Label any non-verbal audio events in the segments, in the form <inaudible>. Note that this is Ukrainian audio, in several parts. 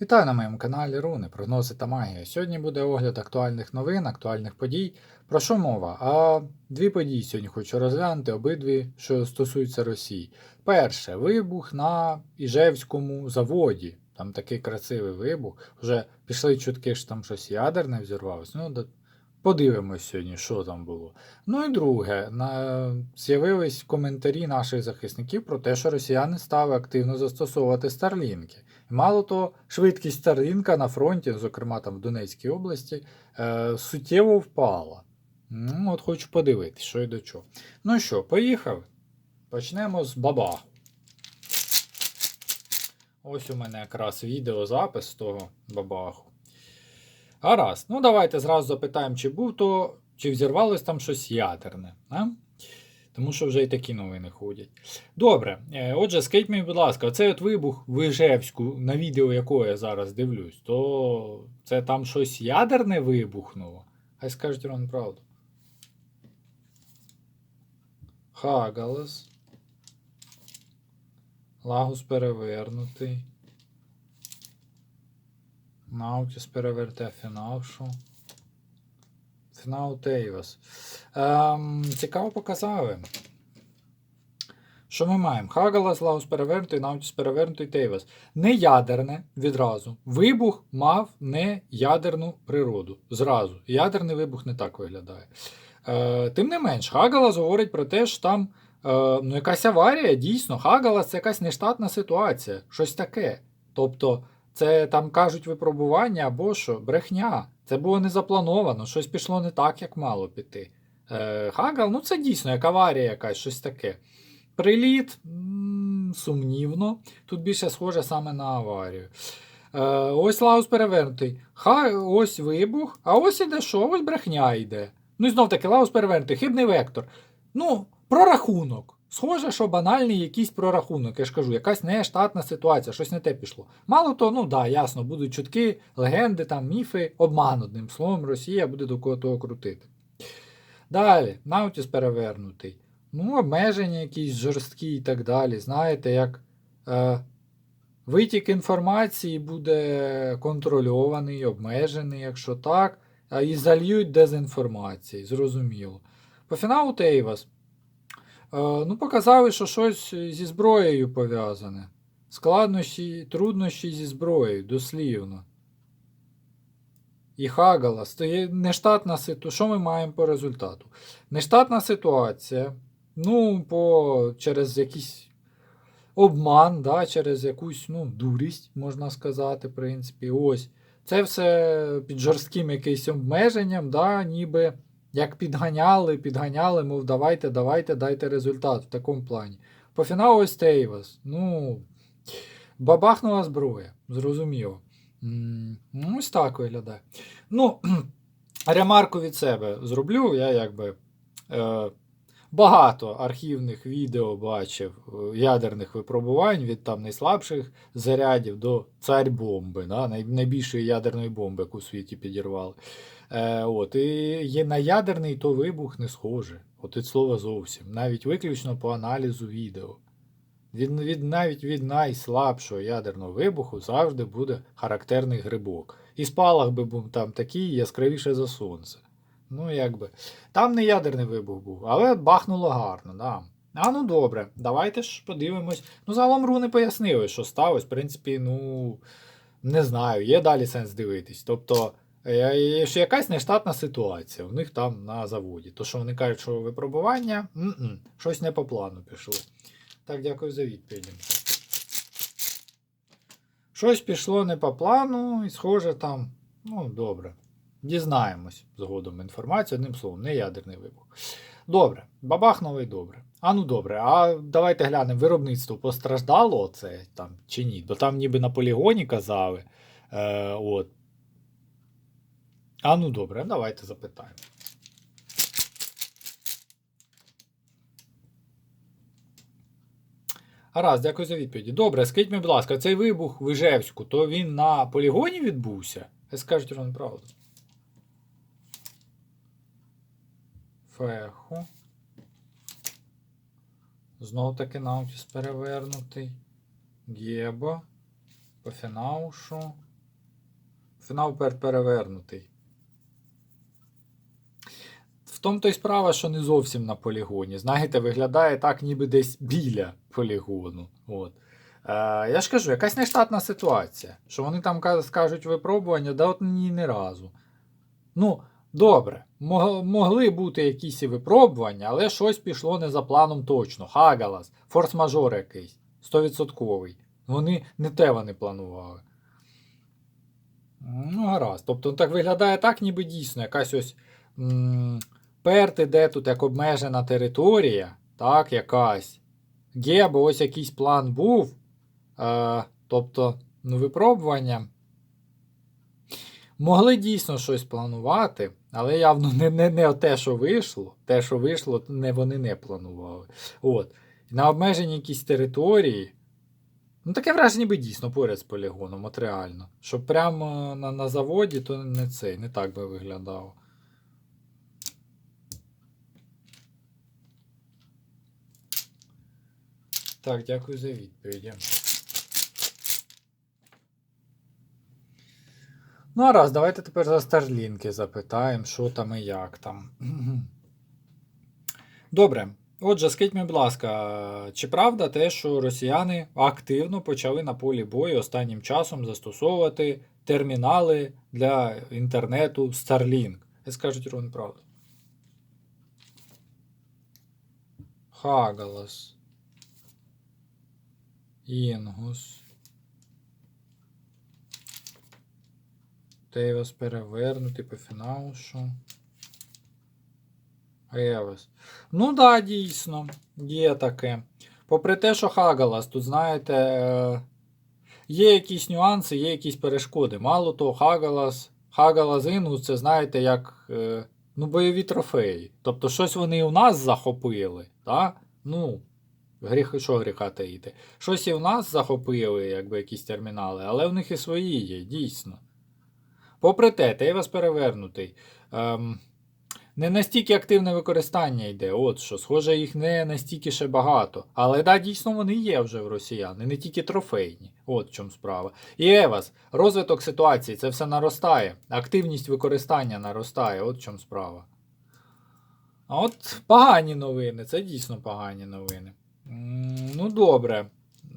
Вітаю на моєму каналі Руни, прогнози та магія. Сьогодні буде огляд актуальних новин, актуальних подій. Про що мова? А дві події сьогодні хочу розглянути, обидві, що стосуються Росії. Перше, вибух на Іжевському заводі. Там такий красивий вибух. Вже пішли чутки, що там щось ядерне взірвалося. Ну, подивимось сьогодні, що там було. Ну і друге, на... з'явились коментарі наших захисників про те, що росіяни стали активно застосовувати старлінки. Мало того, швидкість Старлінка на фронті, зокрема там в Донецькій області, е, суттєво впала. Ну, от хочу подивитися, що і до чого. Ну що, поїхали. Почнемо з бабаху. Ось у мене якраз відеозапис того бабаху. Гаразд, ну давайте зразу запитаємо, чи був то, чи взірвалось там щось ядерне. А? Тому що вже і такі новини ходять. Добре, е, отже, скажіть мені, будь ласка, оцей от вибух в Іжевську, на відео якого я зараз дивлюсь, то це там щось ядерне вибухнуло? Хай скажуть Рон правду. Хагалас. Лагус перевернутий. Наутіс переверте фінал, що? Фінал Тейвас. Ем, цікаво показали. Що ми маємо? Хагалас, Лаус перевернутий, Наутіс перевернутий Тейвас. Не ядерне відразу. Вибух мав не ядерну природу. Зразу. Ядерний вибух не так виглядає. Е, тим не менш, Хагалас говорить про те, що там е, ну, якась аварія, дійсно, Хагалас це якась нештатна ситуація, щось таке. Тобто, це там кажуть випробування або що, брехня. Це було не заплановано, щось пішло не так, як мало піти. Е, Хагал, ну це дійсно як аварія якась, щось таке. Приліт м, сумнівно. Тут більше схоже саме на аварію. Е, ось Лаус перевернутий. Ха, ось вибух, а ось іде що? Ось брехня йде. Ну і знов таки, Лаус перевернутий, хибний вектор. Ну, прорахунок. Схоже, що банальний якийсь прорахунок. Я ж кажу, якась нештатна ситуація, щось не те пішло. Мало того, ну да, ясно, будуть чутки, легенди, там, міфи, обман одним словом, Росія буде до кого того крутити. Далі, Наутіс перевернутий. Ну, обмеження якісь жорсткі і так далі. Знаєте, як е, витік інформації буде контрольований, обмежений, якщо так, і зальють дезінформації, зрозуміло. По фіналу Тейвас. Е, ну, показали, що щось зі зброєю пов'язане. Складнощі, труднощі зі зброєю, дослівно. І Хагалас. То нештатна ситуація. Що ми маємо по результату? Нештатна ситуація. Ну, по, через якийсь обман, да, через якусь ну, дурість, можна сказати, в принципі. Ось. Це все під жорстким якимось обмеженням, да, ніби як підганяли, підганяли, мов давайте, давайте, дайте результат в такому плані. По фіналу ось Тейвас. Ну, бабахнула зброя, зрозуміло. Ну, ось так виглядає. Ну, <clears throat> ремарку від себе зроблю. Я якби е, багато архівних відео бачив е, ядерних випробувань від там найслабших зарядів до царь бомби, да, найбільшої ядерної бомби, яку у світі підірвали. Е, от, і є на ядерний то вибух не схоже. От від слова зовсім. Навіть виключно по аналізу відео. Від, від, навіть від найслабшого ядерного вибуху завжди буде характерний грибок. І спалах би був там такий яскравіше за сонце. Ну, якби. Там не ядерний вибух був, але бахнуло гарно, да. А ну добре, давайте ж подивимось. Ну, загалом руни пояснили, що сталося. В принципі, ну, не знаю, є далі сенс дивитись. Тобто, ще якась нештатна ситуація у них там на заводі. То, що вони кажуть, що випробування, м-м, щось не по плану пішло. Так, дякую за відповіді. Щось пішло не по плану, і схоже там. Ну, добре. Дізнаємось згодом інформацію, одним словом, не ядерний вибух. Добре, бабахнуло і добре. А ну добре, а давайте глянемо, виробництво постраждало це там чи ні? Бо там ніби на полігоні казали. Е, от. А ну добре, давайте запитаємо. Гаразд, дякую за відповіді. Добре, скажіть мені, будь ласка, цей вибух в Іжевську, то він на полігоні відбувся? Скажуть вам правду. Феху. Знов таки наутіс перевернутий. Гєба. По фінаушу. Фінал перевернутий. В тому то й справа, що не зовсім на полігоні. Знаєте, виглядає так, ніби десь біля полігону. От. Е, я ж кажу, якась нештатна ситуація. Що вони там ка- скажуть випробування, да от ні не разу. Ну, добре, могли бути якісь випробування, але щось пішло не за планом точно. Хагалас, форс-мажор якийсь, 100%. Вони не те вони планували. Ну, гаразд. Тобто так виглядає так, ніби дійсно якась ось м, перт іде тут як обмежена територія, так, якась. Є або ось якийсь план був. Е, тобто, ну, випробування. Могли дійсно щось планувати, але явно не, не, не те, що вийшло. Те, що вийшло, не, вони не планували. От. На обмеженій якійсь території. Ну, таке враження ніби дійсно поряд з полігоном, от реально. Щоб прямо на, на заводі, то не цей, не так би виглядало. Так, дякую за відповіді. Ну, а раз, давайте тепер за Старлінки запитаємо, що там і як там. <clears throat> Добре. Отже, скажіть мені, будь ласка, чи правда те, що росіяни активно почали на полі бою останнім часом застосовувати термінали для інтернету Starlink? Скажуть ровно правду. Хагалас. Інгус. Тейвас перевернутий по фіналу, що? Евес. Ну да, дійсно, є таке. Попри те, що Хагалас, тут, знаєте, е, є якісь нюанси, є якісь перешкоди. Мало того, Хагалас, Хагалас Інгус, це знаєте, як е, ну, бойові трофеї. Тобто щось вони і у нас захопили, так? Ну, гріх, що гріха таїти. Щось і у нас захопили, якби якісь термінали, але в них і свої є, дійсно. Попри те, Тейвас перевернутий. Ем, не настільки активне використання йде, от що, схоже, їх не настільки ще багато. Але да, дійсно вони є вже в росіян, і не тільки трофейні. От в чому справа. І Евас, розвиток ситуації, це все наростає. Активність використання наростає, от в чому справа. А от погані новини, це дійсно погані новини. Ну, добре.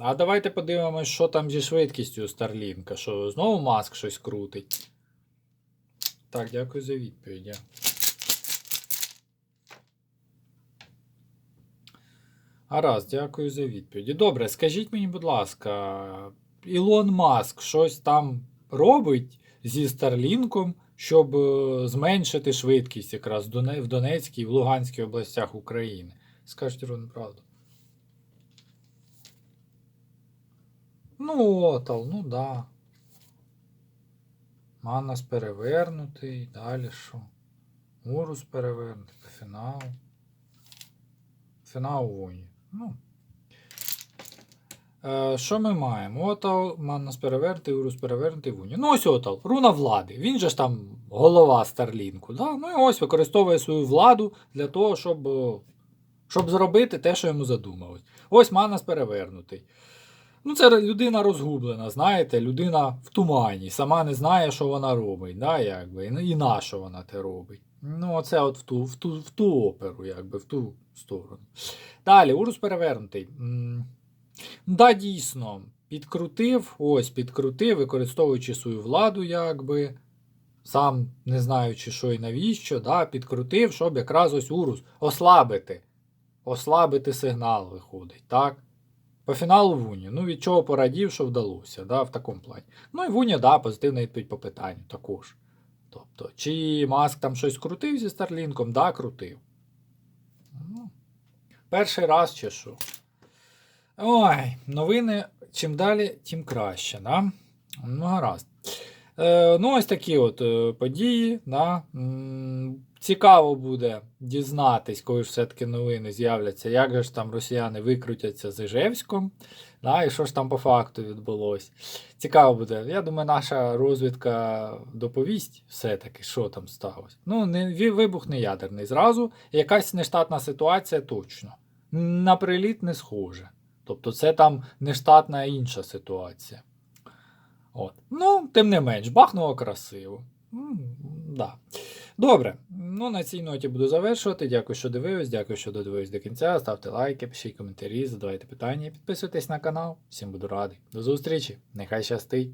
А давайте подивимось, що там зі швидкістю Старлінка. Що знову маск щось крутить. Так, дякую за відповідь. я. Гаразд, дякую за відповіді. Добре, скажіть мені, будь ласка, Ілон Маск щось там робить зі Старлінком, щоб е, зменшити швидкість якраз в Доне- Донецькій і в Луганській областях України? Скажіть ровно правду. Ну, отал, ну да. Манас перевернутий, далі що? Урус перевернутий, по фіналу. Фінал воні. Ну. Е, що ми маємо? Отал, Маннас перевернутий, Урус перевернутий, Вуні. Ну, ось Отал, руна влади. Він же ж там голова Старлінку. Да? Ну і ось використовує свою владу для того, щоб, е, щоб зробити те, що йому задумалось. Ось Маннас перевернутий. Ну, це людина розгублена, знаєте, людина в тумані, сама не знає, що вона робить, да, якби, і, на що вона те робить. Ну, оце от в ту, в ту, в ту оперу, якби, в ту сторону. Далі, урус перевернутий. Да, дійсно, підкрутив, ось підкрутив, використовуючи свою владу, якби. Сам не знаючи, що і навіщо, да, підкрутив, щоб якраз ось урус ослабити. Ослабити сигнал виходить, так? По фіналу Вуні. Ну, від чого порадів, що вдалося, да, в такому плані. Ну і Вуня, да, позитивна відповідь по питанню також. Тобто, чи Маск там щось крутив зі Старлінком? Да, крутив. Ну, перший раз чи що. Ой, новини чим далі, тим краще, да? Ну, гаразд. Е, ну, ось такі от е, події. Да? М, Цікаво буде дізнатись, коли ж все-таки новини з'являться, як же ж там росіяни викрутяться з Ижевськом, да? і що ж там по факту відбулось. Цікаво буде. Я думаю, наша розвідка доповість все-таки, що там сталося. Ну, не, вибух не ядерний зразу, якась нештатна ситуація точно. На приліт не схоже. Тобто це там нештатна інша ситуація. От. Ну, тим не менш, бахнуло красиво. М, Да. Добре. Ну, на цій ноті буду завершувати. Дякую, що дивились. Дякую, що додивились до кінця. Ставте лайки, пишіть коментарі, задавайте питання, підписуйтесь на канал. Всім буду радий. До зустрічі. Нехай щастить.